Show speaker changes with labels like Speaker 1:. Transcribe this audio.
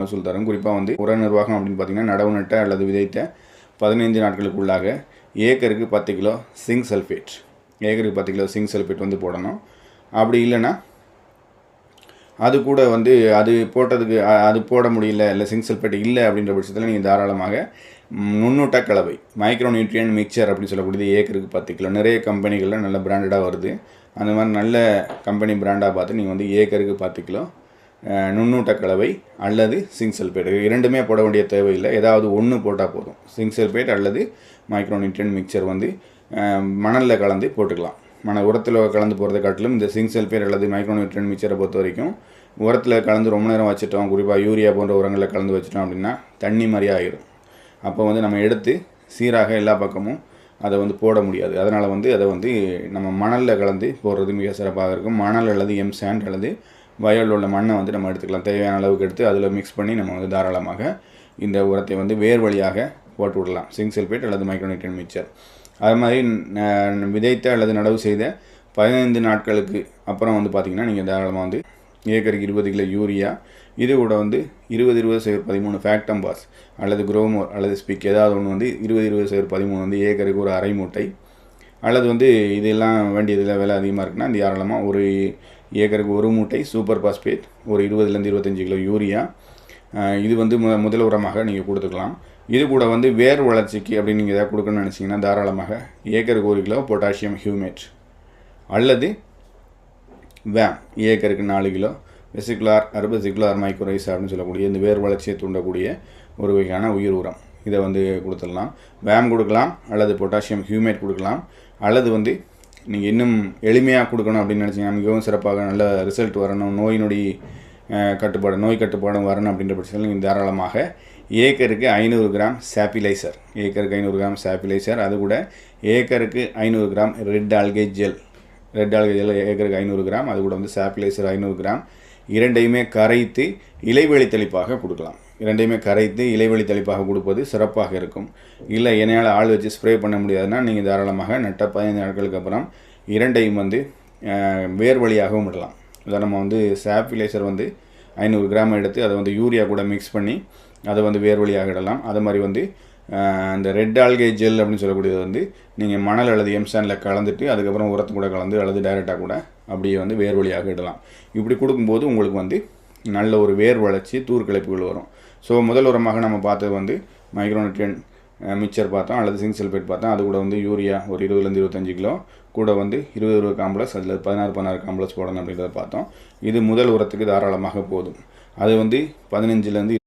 Speaker 1: மகசூல் தரும் குறிப்பாக வந்து உர நிர்வாகம் அப்படின்னு பார்த்தீங்கன்னா நடவு நட்ட அல்லது விதைத்த பதினைந்து நாட்களுக்குள்ளாக ஏக்கருக்கு பத்து கிலோ சிங்க் சல்ஃபேட் ஏக்கருக்கு பத்து கிலோ சிங்க் சல்ஃபேட் வந்து போடணும். அப்படி இல்லைன்னா அது கூட வந்து அது போட்டதுக்கு அது போட முடியல இல்லை சிங்க் சல்ஃபேட் இல்லை அப்படின்ற பட்சத்தில் நீங்கள் தாராளமாக நுண்ணூட்ட கலவை மைக்ரோ நியூட்ரியன் மிக்சர் அப்படின்னு சொல்லக்கூடியது ஏக்கருக்கு பத்து கிலோ. நிறைய கம்பெனிகளில் நல்ல பிராண்டடாக வருது. அந்த மாதிரி நல்ல கம்பெனி பிராண்டாக பார்த்து நீங்கள் வந்து ஏக்கருக்கு பத்து கிலோ நுண்ணூட்ட கலவை அல்லது சிங்க் சல்பேட் இரண்டுமே போட வேண்டிய தேவையில்லை. ஏதாவது ஒன்று போட்டால் போதும். சிங்க் சல்பேட் அல்லது மைக்ரோ மிக்சர் வந்து மணலில் கலந்து போட்டுக்கலாம். மண உரத்தில் கலந்து போகிறத காட்டிலும் இந்த சிங்க் சல்பேட் அல்லது மைக்ரோ மிக்சரை பொறுத்த வரைக்கும் உரத்தில் கலந்து ரொம்ப நேரம் வச்சுட்டோம். குறிப்பாக யூரியா போன்ற உரங்களில் கலந்து வச்சுட்டோம் அப்படின்னா தண்ணி மாதிரி ஆகிடும் அப்போ வந்து நம்ம எடுத்து சீராக எல்லா பக்கமும் அதை வந்து போட முடியாது. அதனால் வந்து அதை வந்து நம்ம மணலில் கலந்து போடுறது மிக சிறப்பாக இருக்கும். மணல் அல்லது எம் சாண்ட் அல்லது வயலில் உள்ள மண்ணை வந்து நம்ம எடுத்துக்கலாம். தேவையான அளவுக்கு எடுத்து அதில் மிக்ஸ் பண்ணி நம்ம வந்து தாராளமாக இந்த உரத்தை வந்து வேர் வழியாக போட்டு விடலாம். சிங்க் சல்ஃபேட் அல்லது மைக்ரோநியூட்ரியன் மிக்சர் அது மாதிரி விதைத்த அல்லது நடவு செய்த பதினைந்து நாட்களுக்கு அப்புறம் வந்து பார்த்திங்கன்னா நீங்கள் தாராளமாக வந்து ஏக்கருக்கு இருபது கிலோ யூரியா இது கூட வந்து இருபது இருபது சைவர் பதிமூணு ஃபேக்டம் பாஸ் அல்லது குரோமோர் அல்லது ஸ்பிக் ஏதாவது ஒன்று வந்து இருபது இருபது சைவர் பதிமூணு வந்து ஏக்கருக்கு ஒரு அரை மூட்டை அல்லது வந்து இதெல்லாம் வேண்டியதில் விலை அதிகமாக இருக்குன்னா இந்த தாராளமாக ஒரு ஏக்கருக்கு ஒரு மூட்டை சூப்பர் பாஸ்பேட் ஒரு இருபதுலேருந்து இருபத்தஞ்சி கிலோ யூரியா இது வந்து மு முதல் உரமாக நீங்கள் கொடுத்துக்கலாம். இது கூட வந்து வேர் வளர்ச்சிக்கு அப்படின்னு நீங்கள் எதாவது கொடுக்கணும்னு நினச்சிங்கன்னா தாராளமாக ஏக்கருக்கு ஒரு கிலோ பொட்டாசியம் ஹியூமேட் அல்லது வேம் ஏக்கருக்கு நாலு கிலோ வெசிகுலார் அர்பசிகுலார் மைக்ரோரைஸ் அப்படின்னு சொல்லக்கூடிய இந்த வேர் வளர்ச்சியை தூண்டக்கூடிய ஒரு வகையான உயிர் உரம். இதை வந்து கொடுத்துடலாம். வேம் கொடுக்கலாம் அல்லது பொட்டாசியம் ஹியூமேட் கொடுக்கலாம். அல்லது வந்து நீங்கள் இன்னும் எளிமையாக கொடுக்கணும் அப்படின்னு நினச்சிங்கன்னா மிகவும் சிறப்பாக நல்ல ரிசல்ட் வரணும். நோய் நொடி கட்டுப்பாடு நோய் கட்டுப்பாடும் வரணும் அப்படின்ற பட்சத்தில் நீங்கள் தாராளமாக ஏக்கருக்கு ஐநூறு கிராம் சாப்பிலைசர் ஏக்கருக்கு ஐநூறு கிராம் சாப்பிலைசர் அது கூட ஏக்கருக்கு ஐநூறு gram red algae gel red algae gel ஏக்கருக்கு ஐநூறு கிராம். அது கூட வந்து சாப்பிலைசர் ஐநூறு கிராம். இரண்டையுமே கரைத்து இலைவெளி தெளிப்பாக கொடுக்கலாம். இரண்டையுமே கரைத்து இலைவெளி தெளிப்பாக கொடுப்பது சிறப்பாக இருக்கும். இல்லை என்னால் ஆள் வச்சு ஸ்ப்ரே பண்ண முடியாதுன்னா நீங்கள் தாராளமாக நட்ட பதினைந்து நாட்களுக்கு அப்புறம் இரண்டையும் வந்து வேர் வழியாகவும் விடலாம். இதை நம்ம வந்து சாப்பிலைசர் வந்து ஐநூறு கிராம் எடுத்து அதை வந்து யூரியா கூட மிக்ஸ் பண்ணி அதை வந்து வேர் வழியாக இடலாம் அது மாதிரி வந்து அந்த இந்த ரெட் ஆல்கே ஜெல் அப்படின்னு சொல்லக்கூடியது வந்து நீங்கள் மணல் அல்லது எம்சானில் கலந்துட்டு அதுக்கப்புறம் உரத்து கூட கலந்து அல்லது டைரெக்டாக கூட அப்படியே வந்து வேர் வழியாக இடலாம். இப்படி கொடுக்கும்போது உங்களுக்கு வந்து நல்ல ஒரு வேர் வளர்ச்சி தூர்கிழப்புகள் வரும். ஸோ முதல் உரமாக நம்ம பார்த்தது வந்து மைக்ரோநியூட்ரியன் மிக்சர் பார்த்தோம் அல்லது சிங்க் சல்பேட் பார்த்தோம். அது கூட வந்து யூரியா ஒரு இருபதுலேருந்து இருபத்தஞ்சு கிலோ கூட வந்து இருபது இருபது காம்ப்ளஸ் அதில் பதினாறு பதினாறு காம்ப்ளஸ் போடணும் அப்படின்றத பார்த்தோம். இது முதல் உரத்துக்கு தாராளமாக போதும். அது வந்து பதினஞ்சுலேருந்து